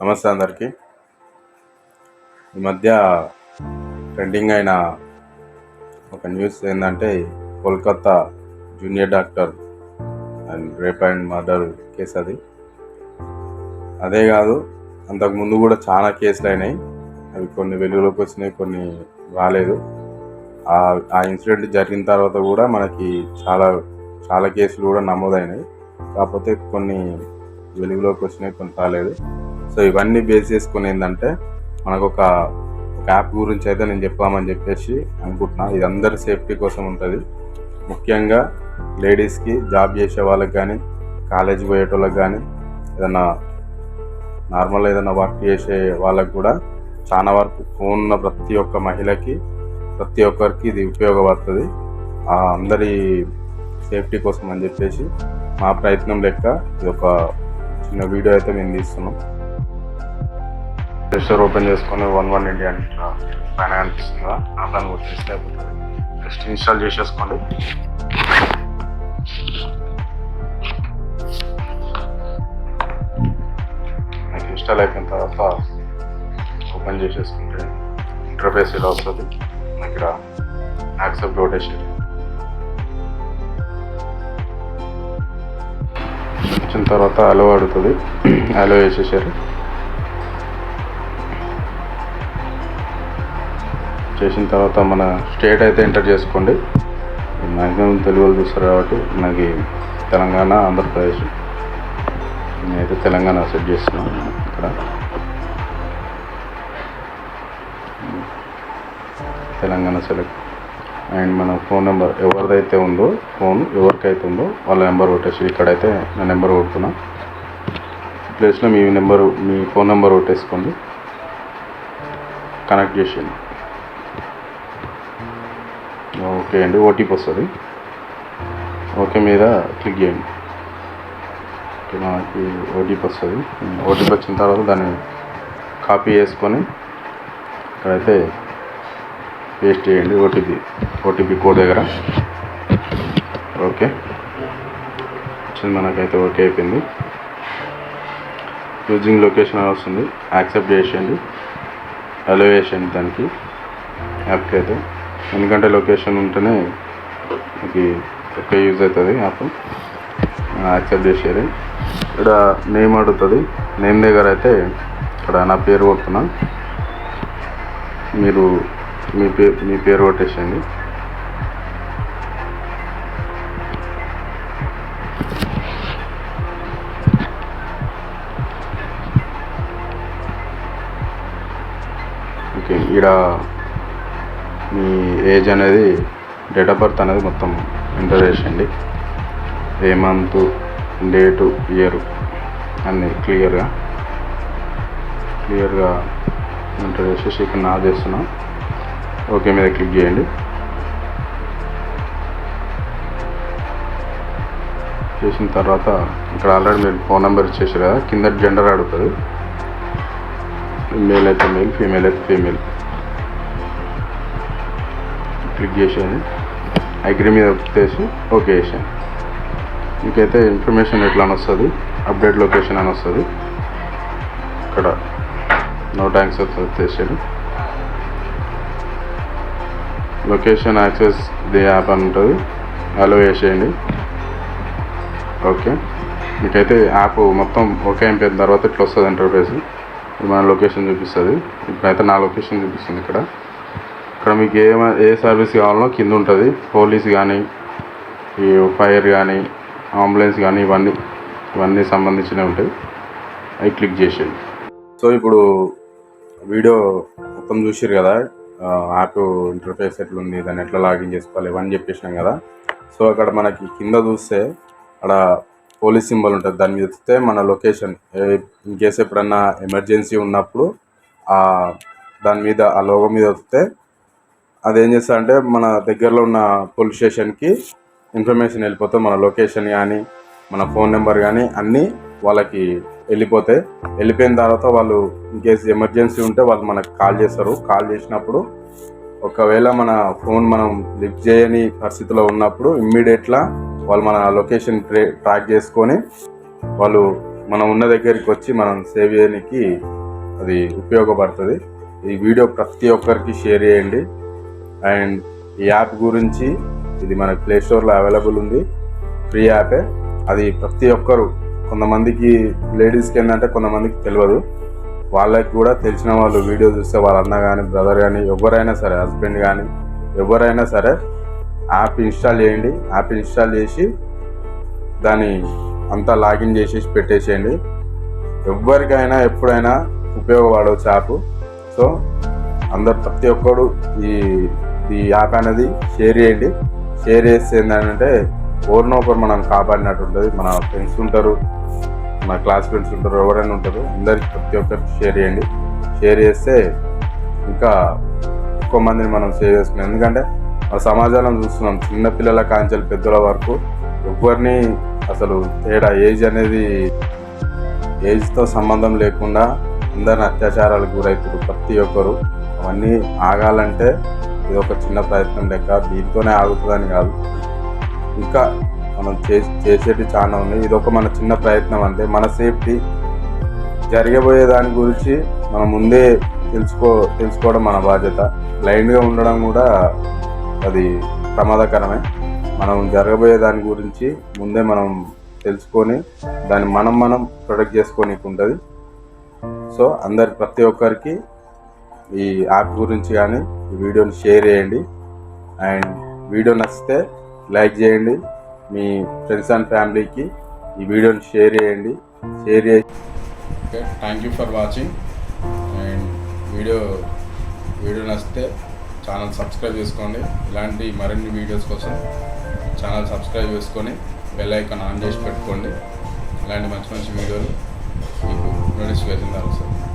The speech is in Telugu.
నమస్తే అందరికీ. ఈ మధ్య ట్రెండింగ్ అయిన ఒక న్యూస్ ఏంటంటే Kolkata junior doctor and rape and murder case అది. అదే కాదు అంతకుముందు కూడా చాలా కేసులు అయినాయి. అవి కొన్ని వెలుగులోకి వచ్చినాయి కొన్ని రాలేదు. ఆ ఆ ఇన్సిడెంట్ జరిగిన తర్వాత కూడా మనకి చాలా చాలా కేసులు కూడా నమోదైనాయి. కాకపోతే కొన్ని వెలుగులోకి వచ్చినాయి కొన్ని రాలేదు. సో ఇవన్నీ బేస్ చేసుకుని ఏంటంటే మనకు ఒక ఒక యాప్ గురించి అయితే నేను చెప్పామని చెప్పేసి అనుకుంటున్నా. ఇది అందరి సేఫ్టీ కోసం ఉంటుంది. ముఖ్యంగా లేడీస్కి జాబ్ చేసే వాళ్ళకి కానీ కాలేజ్ పోయేటోళ్ళకి కానీ ఏదన్నా నార్మల్ ఏదైనా వర్క్ చేసే వాళ్ళకి కూడా చాలా వరకు ఫోన్ ఉన్న ప్రతి ఒక్క మహిళకి ప్రతి ఒక్కరికి ఇది ఉపయోగపడుతుంది. ఆ అందరి సేఫ్టీ కోసం అని చెప్పేసి మా ప్రయత్నం లెక్క ఇది ఒక చిన్న వీడియో అయితే మేము తీస్తున్నాం. రిజిస్టర్ ఓపెన్ చేసుకొని వన్ వన్ ఇండియా అని పైన అనిపిస్తుందా? దాన్ని గుర్తిస్తే అయిపోతుంది. జస్ట్ ఇన్స్టాల్ చేసేసుకోండి. మీకు ఇన్స్టాల్ అయిపోయిన తర్వాత ఓపెన్ చేసేసుకుంటే ఇంటర్ఫేస్ ఇలా వస్తుంది? ఇక్కడ యాక్సెప్ట్ రోటేషన్ వచ్చిన తర్వాత అలో అడుగుతుంది అలో వేసేసారు. చేసిన తర్వాత మన స్టేట్ అయితే ఎంటర్ చేసుకోండి. మ్యాక్సిమం తెలుగు వాళ్ళు చూస్తారు కాబట్టి మనకి తెలంగాణ ఆంధ్రప్రదేశ్ నేనైతే తెలంగాణ సెట్ చేస్తున్నాను ఇక్కడ. తెలంగాణ సెలెక్ట్. అండ్ మన ఫోన్ నెంబర్ ఎవరిదైతే ఉందో ఫోన్ ఎవరికైతే ఉందో వాళ్ళ నెంబర్ కొట్టేసి ఇక్కడైతే నా నెంబర్ కొడుతున్నా. ప్లేస్లో మీ నెంబరు మీ ఫోన్ నెంబర్ కొట్టేసుకోండి. కనెక్ట్ చేసేయండి. ఓకే అండి ఓటీపీ వస్తుంది. ఓకే మీద క్లిక్ చేయండి. ఓకే మనకి ఓటీపీ వస్తుంది. ఓటీపీ వచ్చిన తర్వాత దాన్ని కాపీ చేసుకొని ఇక్కడైతే పేస్ట్ చేయండి ఓటీపీ ఓటీపీ కోడ్ దగ్గర. ఓకే. వచ్చింది మనకైతే ఓకే అయిపోయింది. యూజింగ్ లొకేషన్ అని వస్తుంది. యాక్సెప్ట్ చేసేయండి. అలో చేసేయండి దానికి. యాప్కి అయితే. ఎందుకంటే లొకేషన్ ఉంటేనే మీకు ఓకే యూజ్ అవుతుంది యాప్. యాక్సెప్ట్ చేసేది. ఇక్కడ నేమ్ అడుగుతుంది. నేమ్ దగ్గర అయితే ఇక్కడ నా పేరు కొడుతున్నా. మీరు మీ పేరు మీ పేరు కొట్టేసేయండి. ఓకే ఇక్కడ మీ ఏజ్ అనేది డేట్ ఆఫ్ బర్త్ అనేది మొత్తం ఎంటర్ చేసేయండి. ఏ మంత్ డేటు ఇయర్ అన్నీ క్లియర్గా క్లియర్గా ఎంటర్ చేసేసి ఇక్కడ నా చేస్తున్నా. ఓకే మీద క్లిక్ చేయండి. చేసిన తర్వాత ఇక్కడ ఆల్రెడీ మీరు ఫోన్ నెంబర్ ఇచ్చేసారు కదా కింద జెండర్ అడుగుతుంది. మేల్ అయితే మేల్ ఫీమేల్ అయితే ఫీమేల్ క్లిక్ చేసేయండి అగ్రి మీద చేసి ఓకే చేసేయండి మీకైతే ఇన్ఫర్మేషన్ ఎట్లా అని వస్తుంది? అప్డేట్ లొకేషన్ అని వస్తుంది. ఇక్కడ నో ట్యాంక్స్ వచ్చేసాడు లొకేషన్ యాక్సెస్ ది యాప్ అని ఉంటుంది. అలో చేసేయండి. ఓకే మీకైతే యాప్ మొత్తం ఓకే అయిపోయిన తర్వాత ఇట్లా వస్తుంది ఇంటర్ఫేస్ మన లొకేషన్ చూపిస్తుంది. ఇప్పుడైతే నా లొకేషన్ చూపిస్తుంది ఇక్కడ. ఇక్కడ మీకు ఏ ఏ సర్వీస్ కావాలనో కింద ఉంటుంది. పోలీస్ కానీ ఈ ఫైర్ కానీ అంబులెన్స్ కానీ ఇవన్నీ ఇవన్నీ సంబంధించినవి ఉంటాయి. అవి క్లిక్ చేసేయండి. సో ఇప్పుడు వీడియో మొత్తం చూసారు కదా యాప్ ఇంటర్ఫేస్ ఎట్లుంది దాన్ని ఎట్లా లాగిన్ చేసుకోవాలి ఇవన్నీ చెప్పేసినాం కదా. సో అక్కడ మనకి కింద చూస్తే అక్కడ పోలీస్ సింబల్ ఉంటుంది. దాని మీద వస్తే మన లొకేషన్ ఇన్ కేసు ఎప్పుడన్నా ఎమర్జెన్సీ ఉన్నప్పుడు ఆ దాని మీద ఆ లోగో మీద వస్తే అదేం చేస్తా అంటే మన దగ్గరలో ఉన్న పోలీస్ స్టేషన్కి ఇన్ఫర్మేషన్ వెళ్ళిపోతుంది మన లొకేషన్ కానీ మన ఫోన్ నెంబర్ కానీ అన్నీ వాళ్ళకి వెళ్ళిపోతాయి వెళ్ళిపోయిన తర్వాత వాళ్ళు ఇన్ కేసు ఎమర్జెన్సీ ఉంటే వాళ్ళు మనకు కాల్ చేస్తారు. కాల్ చేసినప్పుడు ఒకవేళ మన ఫోన్ మనం లిఫ్ట్ చేయని పరిస్థితిలో ఉన్నప్పుడు ఇమ్మీడియట్లా వాళ్ళు మన లొకేషన్ ట్రే ట్రాక్ చేసుకొని వాళ్ళు మనం ఉన్న దగ్గరికి వచ్చి మనం సేవ్ చేయడానికి అది ఉపయోగపడుతుంది. ఈ వీడియో ప్రతి ఒక్కరికి షేర్ చేయండి. అండ్ ఈ యాప్ గురించి ఇది మన ప్లే స్టోర్లో అవైలబుల్ ఉంది. ఫ్రీ యాపే అది ప్రతి ఒక్కరు కొంతమందికి లేడీస్కి ఏంటంటే కొంతమందికి తెలియదు వాళ్ళకి కూడా తెలిసిన వాళ్ళు వీడియో చూస్తే వాళ్ళ అన్న కానీ బ్రదర్ కానీ ఎవరైనా సరే హస్బెండ్ కానీ ఎవరైనా సరే యాప్ ఇన్స్టాల్ చేయండి. యాప్ ఇన్స్టాల్ చేసి దాన్ని అంతా లాగిన్ చేసేసి పెట్టేసేయండి. ఎవరికైనా ఎప్పుడైనా ఉపయోగపడవచ్చు యాప్ సో అందరు ప్రతి ఒక్కరు ఈ ఈ యాప్ అనేది షేర్ చేయండి. షేర్ చేస్తే ఏంటంటే ఒకరినొకరు మనం కాపాడినట్టు ఉంటుంది మన ఫ్రెండ్స్ ఉంటారు మన క్లాస్ ఫ్రెండ్స్ ఉంటారు ఎవరైనా ఉంటారు. అందరికి ప్రతి ఒక్కరికి షేర్ చేయండి. షేర్ చేస్తే ఇంకా ఎక్కువ మందిని మనం సేవ్ చేసుకున్నాం. ఎందుకంటే మన సమాజంలో చూస్తున్నాం చిన్నపిల్లల కాంచెలు పెద్దల వరకు ఎవరిని అసలు తేడా ఏజ్ అనేది ఏజ్తో సంబంధం లేకుండా అందరిని అత్యాచారాలకు గురవుతారు ప్రతి ఒక్కరు. అవన్నీ ఆగాలంటే ఇది ఒక చిన్న ప్రయత్నం లెక్క దీంతోనే ఆగుతుందని కాదు. ఇంకా మనం చే చేసేటి చాలా ఉంది ఇది ఒక మన చిన్న ప్రయత్నం అంటే మన సేఫ్టీ జరగబోయే దాని గురించి మనం ముందే తెలుసుకో తెలుసుకోవడం మన బాధ్యత. బ్లైండ్గా ఉండడం కూడా అది ప్రమాదకరమే. మనం జరగబోయే దాని గురించి ముందే మనం తెలుసుకొని దాన్ని మనం మనం ప్రొడక్ట్ చేసుకోనికి ఉంటుంది సో అందరి ప్రతి ఒక్కరికి ఈ యాప్ గురించి కానీ ఈ వీడియోని షేర్ చేయండి. అండ్ వీడియో నచ్చితే లైక్ చేయండి. మీ ఫ్రెండ్స్ అండ్ ఫ్యామిలీకి ఈ వీడియోని షేర్ చేయండి. షేర్ చేసి okay thank you for watching and video video నచ్చితే ఛానల్ సబ్స్క్రైబ్ చేసుకోండి. ఇలాంటి మరిన్ని వీడియోస్ కోసం ఛానల్ సబ్స్క్రైబ్ చేసుకొని బెల్ ఐకాన్ ఆన్ చేసి పెట్టుకోండి. ఇలాంటి మంచి మంచి వీడియోలు మీకు నోటిఫికేషన్ వస్తుంది